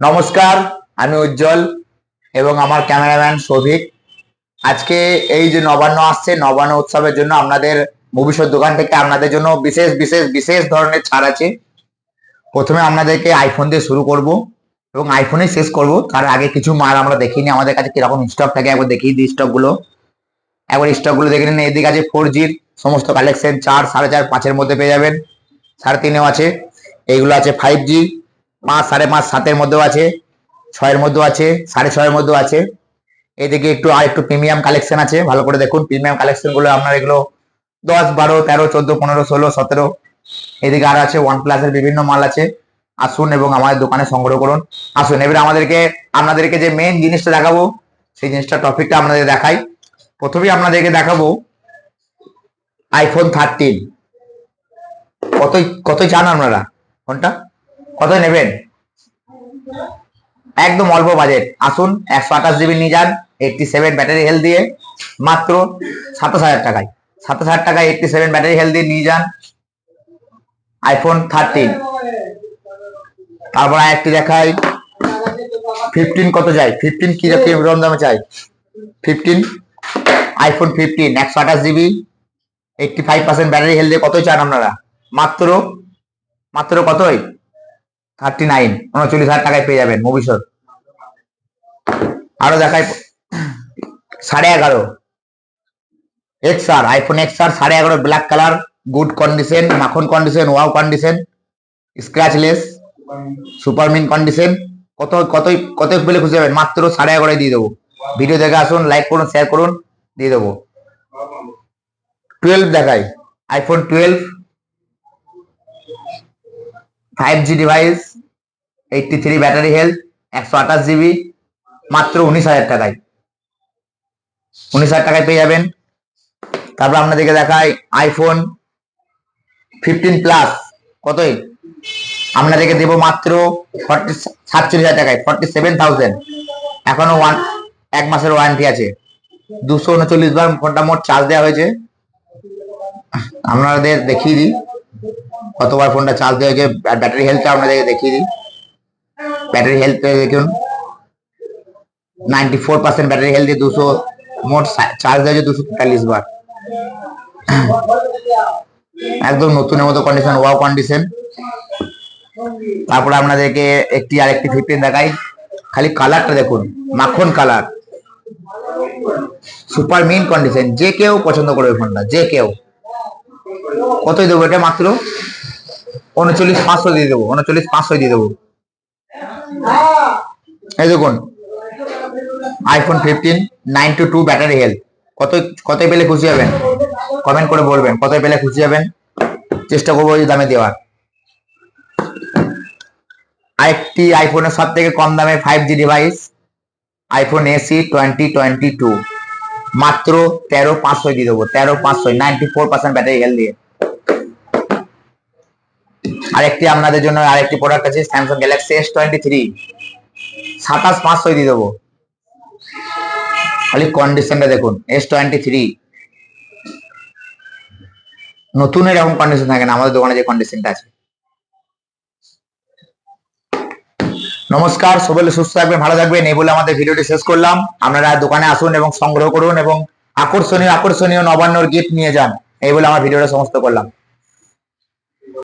নমস্কার, আমি উজ্জ্বল এবং আমার ক্যামেরাম্যান সৌভিক আজকে এই যে নবান্ন আসছে, নবান্ন উৎসবের জন্য আপনাদের ভবিষ্যৎ দোকান থেকে আপনাদের জন্য বিশেষ বিশেষ বিশেষ ধরনের ছাড় আছে। প্রথমে আপনাদেরকে আইফোন দিয়ে শুরু করব এবং আইফোনে শেষ করব। তার আগে কিছু মাল আমরা দেখিনি। আমাদের কাছে কীরকম স্টক থাকে একবার দেখিয়ে দিই স্টকগুলো একবার স্টকগুলো দেখে নিন। এদিকে আছে ফোর জির সমস্ত কালেকশন চার, সাড়ে চার, পাঁচের মধ্যে পেয়ে যাবেন। সাড়ে তিনেও আছে। এইগুলো আছে ফাইভ জি পাঁচ সাড়ে পাঁচ সাতের মধ্যেও আছে, ছয়ের মধ্যেও আছে, সাড়ে ছয়ের মধ্যেও আছে। এদিকে একটু আর একটু প্রিমিয়াম কালেকশন আছে, ভালো করে দেখুন প্রিমিয়াম কালেকশনগুলো আপনার এগুলো দশ, বারো, তেরো, চোদ্দ, পনেরো, ষোলো, সতেরো। এদিকে আর আছে ওয়ান প্লাসের বিভিন্ন মাল আছে। আসুন এবং আমাদের দোকানে সংগ্রহ করুন। আসুন, এবারে আমাদেরকে, আপনাদেরকে যে মেন জিনিসটা দেখাবো, সেই জিনিসটা টপিকটা আপনাদের দেখাই। প্রথমেই আপনাদেরকে দেখাবো আইফোন থার্টিন কতই কতই চান আপনারা? কোনটা কত নেবেন? একদম অল্প বাজেট আসুন, একশো আঠাশ জিবি নিয়ে যান এইটটি সেভেন ব্যাটারি হেলথ দিয়ে, মাত্র সাতাশ হাজার টাকায়। সাতাশ হাজার টাকায় এইটটি সেভেন ব্যাটারি হেলথ দিয়ে নিয়ে যান আইফোন থার্টিন তারপর একটি দেখাই ফিফটিন কত যায় ফিফটিন কি কীরকম দামে চাই? ফিফটিন আইফোন ফিফটিন একশো আঠাশ GB eighty five percent battery health দিয়ে কতই চান আপনারা? মাত্র মাত্র কতই? থার্টি নাইন উনচল্লিশ হাজার টাকায় পেয়ে যাবেন ভবিষ্যৎ আরও দেখাই, সাড়ে এগারো। X R iPhone X R সাড়ে এগারো ব্ল্যাক কালার গুড কন্ডিশন মাখন condition wow condition scratchless super mint condition কত, কতই কত পেলে খুশি হবেন? মাত্র সাড়ে এগারোয় দিয়ে দেবো। ভিডিও দেখে আসুন লাইক করুন শেয়ার করুন, দিয়ে দেবো। টুয়েলভ দেখাই iPhone twelve five G device eighty three battery health একশো আঠাশ জিবি মাত্র উনিশ হাজার টাকায়। উনিশ হাজার টাকায় পেয়ে যাবেন। তারপর আপনাদেরকে দেখাই আইফোন ফিফটিন প্লাস কতই? আপনাদেরকে দেবো মাত্র ফর্টি সাতচল্লিশ হাজার টাকায় ফর্টি সেভেন থাউজেন্ড এখনও ওয়ান এক মাসের ওয়ারেন্টি আছে। দুশো উনচল্লিশ বার ফোনটা মোট চার্জ দেওয়া হয়েছে। আপনাদের দেখিয়ে দিই। কতবার ফোনটা চার্জ দেওয়া হয়েছে আর ব্যাটারি হেলথটা আপনাদেরকে দেখিয়ে দিই ব্যাটারি হেলথ দেখুন ninety four percent battery health দুশো মোট চার্জ দেওয়া হয়েছে দুশো তেতাল্লিশ বার একদম নতুনের মতো কন্ডিশন ওয়াও কন্ডিশন তারপরে আপনাদেরকে একটি আর একটি ফিফটিন দেখাই। খালি কালারটা দেখুন, মাখন কালার সুপার মিন কন্ডিশন যে কেউ পছন্দ করবে ফোনটা যে কেউ। কতই দেবো এটা মাত্র? উনচল্লিশ পাঁচশো দিয়ে দেবো, উনচল্লিশ পাঁচশো দিয়ে দেবো। এই দেখুন iPhone fifteen nine two two battery health কত কত পেলে খুশি হবেন? কমেন্ট করে বলবেন, কত পেলে খুশি হবেন? চেষ্টা করব ওই দামে দেওয়ার। আরেকটি আইফোনের সব থেকে কম দামে five G device iPhone SE twenty twenty two মাত্র তেরো পাঁচশো দিয়ে দেবো। তেরো পাঁচশো ninety four percent battery health দিয়ে। আরেকটি আপনাদের জন্য আরেকটি প্রোডাক্ট আছে Samsung Galaxy S twenty three সাতাশ পাঁচশো দিয়ে দেবো। খালি কন্ডিশনটা দেখুন এস টোয়েন্টি থ্রি নতুন এরকম কন্ডিশন থাকে না, আমাদের দোকানে যে কন্ডিশনটা আছে। নমস্কার সবাই সুস্থ থাকবেন, ভালো থাকবেন, এই বলে আমাদের ভিডিওটি শেষ করলাম। আপনারা দোকানে আসুন এবং সংগ্রহ করুন এবং আকর্ষণীয় আকর্ষণীয় নবান্নর গিফট নিয়ে যান, এই বলে আমার ভিডিওটা সমস্ত করলাম।